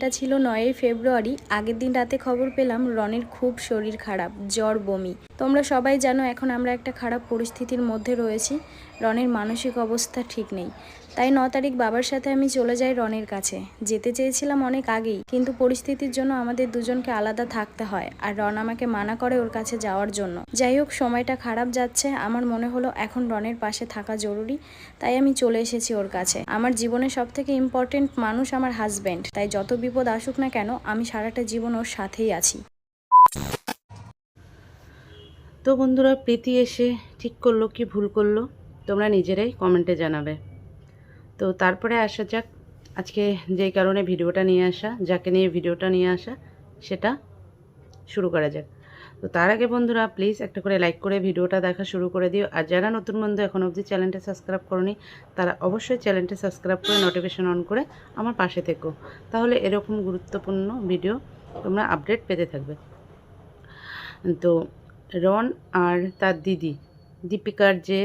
ডেটটা ছিল নয়ই ফেব্রুয়ারি। আগের দিন রাতে খবর পেলাম, রনের খুব শরীর খারাপ, জ্বর, বমি। তোমরা সবাই জানো এখন আমরা একটা খারাপ পরিস্থিতির মধ্যে রয়েছি। রনের মানসিক অবস্থা ঠিক নেই। তাই ন তারিখ বাবার সাথে আমি চলে যাই রনের কাছে। যেতে চেয়েছিলাম অনেক আগেই, কিন্তু পরিস্থিতির জন্য আমাদের দুজনকে আলাদা থাকতে হয় আর রন আমাকে মানা করে ওর কাছে যাওয়ার জন্য। যাই হোক, সময়টা খারাপ যাচ্ছে। আমার মনে হলো এখন রনের পাশে থাকা জরুরি, তাই আমি চলে এসেছি ওর কাছে। আমার জীবনে সব থেকে ইম্পর্টেন্ট মানুষ আমার হাজব্যান্ড তাই যত বিপদ আসুক না কেন আমি সারাটা জীবন ওর সাথেই আছি। তো বন্ধুরা, প্রীতি এসে ঠিক করল কি ভুল করল, তোমরা নিজেরাই কমেন্টে জানাবে। তো তারপরে আসা যাক। আজকে যেই কারণে ভিডিওটা নিয়ে আসা, যাকে নিয়ে ভিডিওটা নিয়ে আসা, সেটা শুরু করা যাক। তো তার আগে বন্ধুরা প্লিজ একটা করে লাইক করে ভিডিওটা দেখা শুরু করে দিও। আর যারা নতুন বন্ধু এখন অবধি চ্যানেলটা সাবস্ক্রাইব করনি, তারা অবশ্যই চ্যানেলটা সাবস্ক্রাইব করে নোটিফিকেশন অন করে আমার পাশে থেকো। তাহলে এরকম গুরুত্বপূর্ণ ভিডিও তোমরা আপডেট পেতে থাকবে। তো রন আর তার দিদি, দীপিকার যে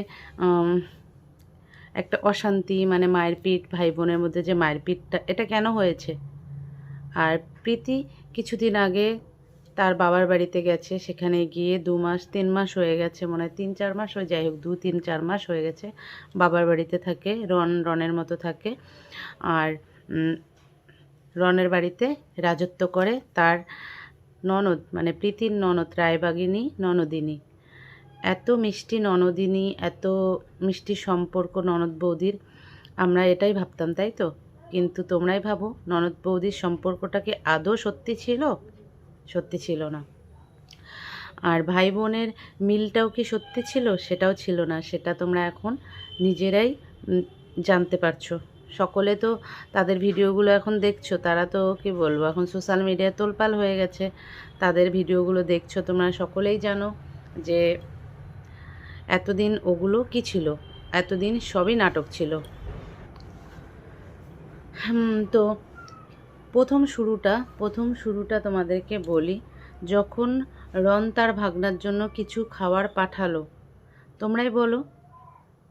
একটা অশান্তি মানে মায়ের পিঠ ভাই বোনের মধ্যে যে মায়ের পিঠটা, এটা কেন হয়েছে? আর প্রীতি কিছুদিন আগে তার বাবার বাড়িতে গেছে, সেখানে গিয়ে দু মাস, তিন মাস হয়ে গেছে, মনে হয় তিন, চার মাস হয়ে, যাই হোক, দু, তিন, চার মাস হয়ে গেছে, বাবার বাড়িতে থাকে, রন, রনের মতো থাকে। আর রনের বাড়িতে রাজত্ব করে তার ননদ মানে প্রীতির ননদ, রায়বাগিনী ননদিনী। এত মিষ্টি ননদিনী, এত মিষ্টি সম্পর্ক ননদ বৌদির, আমরা এটাই ভাবতাম, তাই তো? কিন্তু তোমরাই ভাবো, ননদ বৌদির সম্পর্কটা কি আদৌ সত্যি ছিল? সত্যি ছিল না। আর ভাই বোনের মিলটাও কি সত্যি ছিল? সেটাও ছিল না। সেটা তোমরা এখন নিজেরাই জানতে পারছ। সকলে তো তাদের ভিডিওগুলো এখন দেখছ, তারা তো কি বলব, এখন সোশ্যাল মিডিয়ায় তোলপাল হয়ে গেছে। তাদের ভিডিওগুলো দেখছ, তোমরা সকলেই জানো যে এতদিন ওগুলো কি ছিল? এতদিন সবই নাটক ছিল। তো প্রথম শুরুটা প্রথম শুরুটা তোমাদেরকে বলি, যখন রন তার ভাগনার জন্য কিছু খাবার পাঠালো, তোমরাই বলো,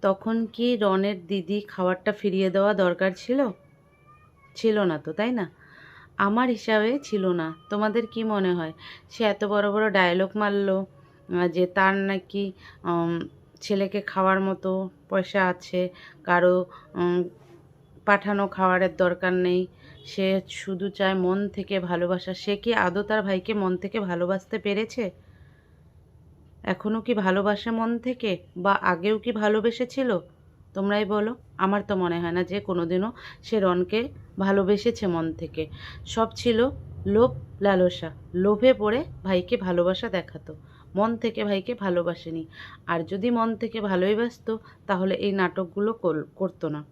তখন কি রনের দিদি খাবারটা ফিরিয়ে দেওয়া দরকার ছিল? ছিল না তো, তাই না? আমার হিসাবে ছিল না। তোমাদের কি মনে হয়? সে এত বড় বড় ডায়লগ মারলো যে তার নাকি ছেলেকে খাওয়ার মতো পয়সা আছে, কারও পাঠানো খাওয়ারের দরকার নেই, সে শুধু চায় মন থেকে ভালোবাসা। সে কি আদৌ তার ভাইকে মন থেকে ভালোবাসতে পেরেছে? এখনও কি ভালোবাসে মন থেকে? বা আগেও কি ভালোবেসেছিল? তোমরাই বলো, আমার তো মনে হয় না যে কোনোদিনও সে রনকে ভালোবেসেছে মন থেকে। সব ছিল লোভ, লালসা। লোভে পড়ে ভাইকে ভালোবাসা দেখাতো। মন থেকে ভাইকে ভালোবাসেনি। আর যদি মন থেকে ভালোই বাসতো তাহলে এই নাটকগুলো কর- করতো না।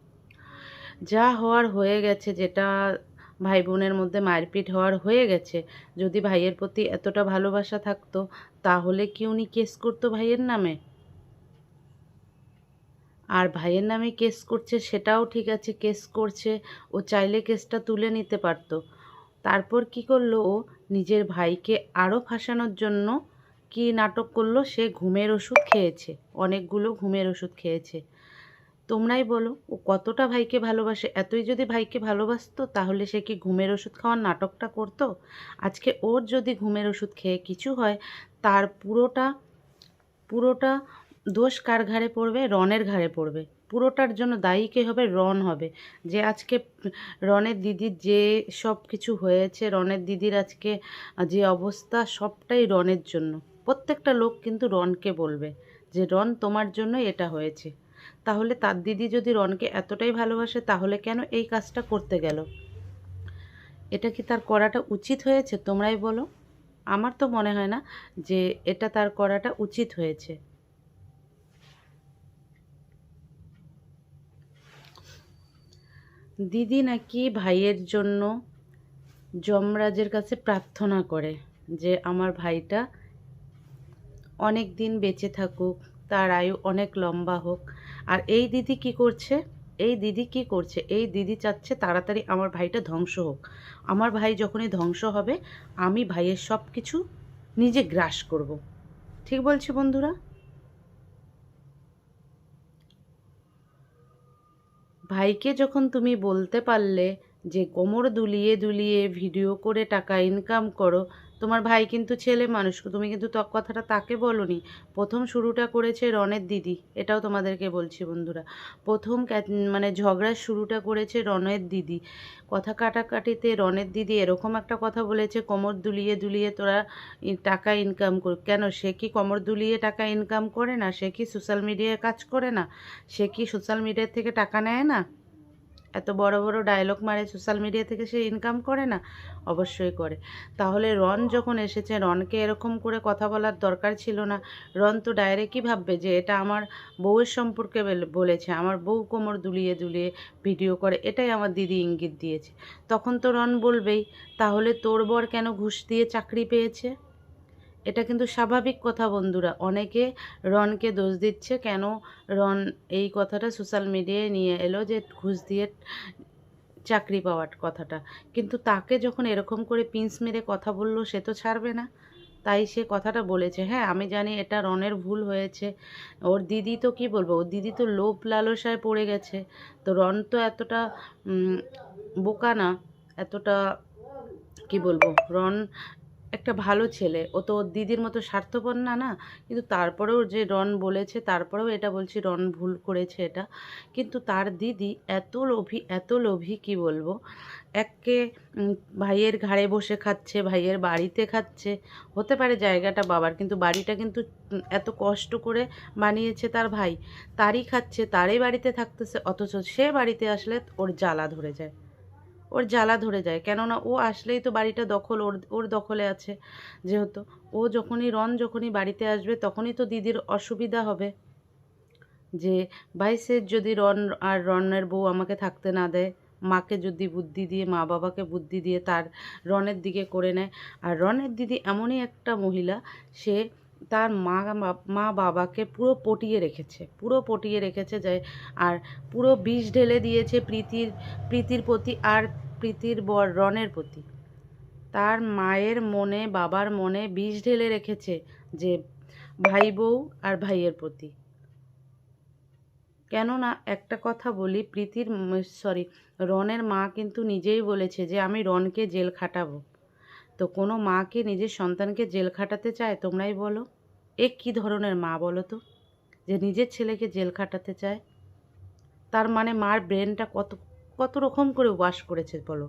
যা হওয়ার হয়ে গেছে, যেটা ভাই বোনের মধ্যে মারপিট হওয়ার হয়ে গেছে, যদি ভাইয়ের প্রতি এতটা ভালোবাসা থাকতো, তাহলে কি উনি কেস করতো ভাইয়ের নামে? আর ভাইয়ের নামে কেস করছে সেটাও ঠিক আছে, কেস করছে, ও চাইলে কেসটা তুলে নিতে পারতো। তারপর কি করল ও? নিজের ভাইকে আরও ফাঁসানোর জন্য কি নাটক করল? সে ঘুমের ওষুধ খেয়েছে। অনেকগুলো ঘুমের ওষুধ খেয়েছে। তোমরাই বলো, ও কতটা ভাইকে ভালোবাসে? এতই যদি ভাইকে ভালোবাসতো, তাহলে সে কি ঘুমের ওষুধ খাওয়ার নাটকটা করতো? আজকে ওর যদি ঘুমের ওষুধ খেয়ে কিছু হয়, তার পুরোটা পুরোটা দোষ কার ঘাড়ে পড়বে? রনের ঘাড়ে পড়বে। পুরোটার জন্য দায়ী কে হবে? রন হবে। যে আজকে রনের দিদির যে সব কিছু হয়েছে রনের দিদির আজকে যে অবস্থা, সবটাই রনের জন্য। প্রত্যেকটা লোক কিন্তু রনকে বলবে যে, রন, তোমার জন্য এটা হয়েছে। তাহলে তার দিদি যদি রনকে এতটাই ভালোবাসে, তাহলে কেন এই কাজটা করতে গেল? এটা কি তার করাটা উচিত হয়েছে? তোমরাই বলো। আমার তো মনে হয় না যে এটা তার করাটা উচিত হয়েছে। দিদি নাকি ভাইয়ের জন্য যমরাজের কাছে প্রার্থনা করে যে, আমার ভাইটা অনেক দিন বেঁচে থাকুক, তার আয়ু অনেক লম্বা হোক। আর এই দিদি কি করছে? এই দিদি কি করছে? এই দিদি চাচ্ছে তাড়াতাড়ি আমার ভাইটা ধ্বংস হোক। আমার ভাই যখনই ধ্বংস হবে, আমি ভাইয়ের সব কিছু নিজে গ্রাস করব। ঠিক বলছি বন্ধুরা? ভাইকে যখন তুমি বলতে পারলে যে কোমর দুলিয়ে দুলিয়ে ভিডিও করে টাকা ইনকাম করো তোমার ভাই কিন্তু ছেলে মানুষ, তুমি কিন্তু তক কথাটা তাকে বলনি। প্রথম শুরুটা করেছে রনের দিদি, এটাও তোমাদেরকে বলছি বন্ধুরা। প্রথম মানে ঝগড়ার শুরুটা করেছে রনের দিদি। কথা কাটাকাটিতে রনের দিদি এরকম একটা কথা বলেছে, কোমর দুলিয়ে দুলিয়ে তোরা টাকা ইনকাম কর কেন? সে কি কোমর দুলিয়ে টাকা ইনকাম করে না? সে কি সোশ্যাল মিডিয়ায় কাজ করে না? সে কি সোশ্যাল মিডিয়ার থেকে টাকা নেয় না? এত বড় বড় ডায়লগ মারে সোশ্যাল মিডিয়া থেকে সে ইনকাম করে না? অবশ্যই করে। তাহলে রন যখন এসেছে রনকে এরকম করে কথা বলার দরকার ছিল না। রন তো ডাইরেক্টই ভাববে যে, এটা আমার বউয়ের সম্পর্কে বেল- বলেছে। আমার বউ কোমর দুলিয়ে দুলিয়ে ভিডিও করে। এটাই আমার দিদি ইঙ্গিত দিয়েছে। তখন তো রন বলবেই, তাহলে তোর বর কেন ঘুষ দিয়ে চাকরি পেয়েছে? এটা কিন্তু স্বাভাবিক কথা বন্ধুরা। অনেকে রনকে দোষ দিচ্ছে কেন রন এই কথাটা সোশ্যাল মিডিয়ায় নিয়ে এলো যে ঘুষ দিয়ে চাকরি পাওয়ার কথাটা। কিন্তু তাকে যখন এরকম করে পিন্স মেরে কথা বলল সে তো ছাড়বে না। তাই সে কথাটা বলেছে হ্যাঁ আমি জানি এটা রনের ভুল হয়েছে। ওর দিদি তো কি বলব, ওর দিদি তো লোভ লালসায় পড়ে গেছে। তো রন তো এতটা বোকা না, এতটা কি বলব রন একটা ভালো ছেলে। ও তো ওর দিদির মতো স্বার্থপর না না? কিন্তু তারপরেও যে রন বলেছে, তারপরেও এটা বলছি, রন ভুল করেছে এটা। কিন্তু তার দিদি এত লোভী এত লোভী কি বলব? এককে ভাইয়ের ঘাড়ে বসে খাচ্ছে, ভাইয়ের বাড়িতে খাচ্ছে। হতে পারে জায়গাটা বাবার, কিন্তু বাড়িটা কিন্তু এত কষ্ট করে বানিয়েছে তার ভাই। তারই খাচ্ছে, তারই বাড়িতে থাকতেছে, অথচ সে বাড়িতে আসলে ওর জ্বালা ধরে যায়। ওর জ্বালা ধরে যায়। কেননা ও আসলেই তো বাড়িটা দখল, ওর ওর দখলে আছে যেহেতু। ও যখনই, রন যখনই বাড়িতে আসবে, তখনই তো দিদির অসুবিধা হবে যে বাইসের যদি রন আর রনের বউ আমাকে থাকতে না দেয়, মাকে যদি বুদ্ধি দিয়ে, মা বাবাকে বুদ্ধি দিয়ে তার রনের দিকে করে নেয়, আর রনের দিদি এমনই একটা মহিলা, সে তার মা মা বাবাকে পুরো পটিয়ে রেখেছে, পুরো পটিয়ে রেখেছে যে, আর পুরো বিষ ঢেলে দিয়েছে প্রীতির প্রীতির প্রতি, আর প্রীতির বর রনের প্রতি। তার মায়ের মনে, বাবার মনে বিষ ঢেলে রেখেছে যে ভাই বউ আর ভাইয়ের প্রতি। কেননা একটা কথা বলি, প্রীতির সরি রনের মা কিন্তু নিজেই বলেছে যে, আমি রনকে জেল খাটাবো। তো কোনো মাকে নিজের সন্তানকে জেল খাটাতে চায়, তোমরাই বলো? এ কী ধরনের মা বলো তো? যে নিজের ছেলেকে জেল খাটাতে চায়? তার মানে মার ব্রেনটা কত কত রকম করে ওয়াশ করেছে বলো?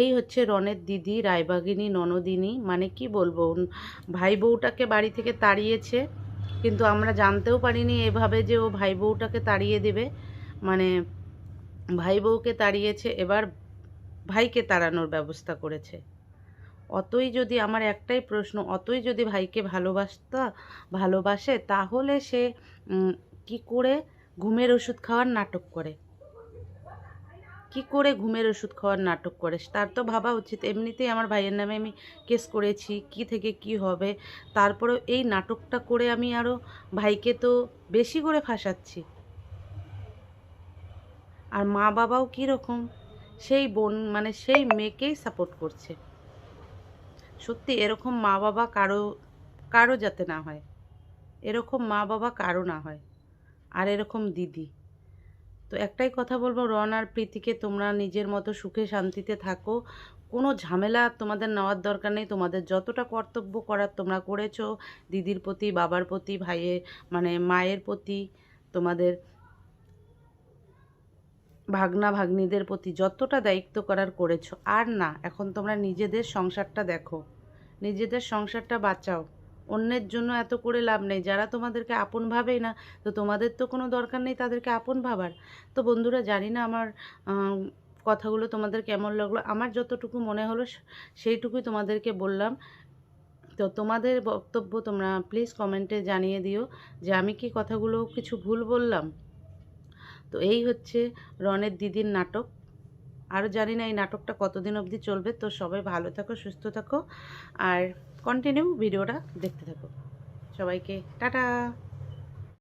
এই হচ্ছে রনের দিদি, রায়বাগিনী, ননদিনী মানে কি বলব ভাই বউটাকে বাড়ি থেকে তাড়িয়েছে, কিন্তু আমরা জানতেও পারিনি এভাবে যে ও ভাই বউটাকে তাড়িয়ে দেবে। মানে ভাই বউকে তাড়িয়েছে, এবার ভাইকে তাড়ানোর ব্যবস্থা করেছে। অতই যদি আমার একটাই প্রশ্ন, অতই যদি ভাইকে ভালোবাসতা, ভালোবাসে, তাহলে সে কি করে ঘুমের ওষুধ খাওয়ার নাটক করে? কি করে ঘুমের ওষুধ খাওয়ার নাটক করে? তার তো ভাবা উচিত। এমনিতেই আমার ভাইয়ের নামে আমি কেস করেছি, কি থেকে কি হবে? তারপরেও এই নাটকটা করে আমি আরও ভাইকে তো বেশি করে ফাঁসাচ্ছি। আর মা বাবাও কীরকম সেই বোন মানে সেই মেয়েকেই সাপোর্ট করছে। সত্যি এরকম মা বাবা কারও কারও যাতে না হয়। এরকম মা বাবা কারও না হয়। আর এরকম দিদি। তো একটাই কথা বলব, রন আর প্রীতিকে তোমরা নিজের মতো সুখে শান্তিতে থাকো। কোনো ঝামেলা তোমাদের নেওয়ার দরকার নেই, তোমাদের যতটা কর্তব্য করার তোমরা করেছ, দিদির প্রতি, বাবার প্রতি ভাইয়ের মানে মায়ের প্রতি, তোমাদের ভাগনা ভাগ্নিদের প্রতি যতটা দায়িত্ব করার করেছ। আর না, এখন তোমরা নিজেদের সংসারটা দেখো। নিজেদের সংসারটা বাঁচাও। অন্যের জন্য এত করে লাভ নেই। যারা তোমাদেরকে আপন ভাবেই না, তো তোমাদের তো কোনো দরকার নেই তাদেরকে আপন ভাবার। তো বন্ধুরা, জানি না আমার কথাগুলো তোমাদের কেমন লাগল। আমার যতটুকু মনে হলো সেইটুকুই তোমাদেরকে বললাম। তো তোমাদের বক্তব্য তোমরা প্লিজ কমেন্টে জানিয়ে দিও যে আমি কি কথাগুলো কিছু ভুল বললাম। তো এই হচ্ছে রনের দিদির নাটক। আরও জানি না এই নাটকটা কতদিন অবধি চলবে। তো সবাই ভালো থাকো, সুস্থ থাকো। আর কন্টিনিউ ভিডিওটা দেখতে থাকো। সবাইকে টাটা।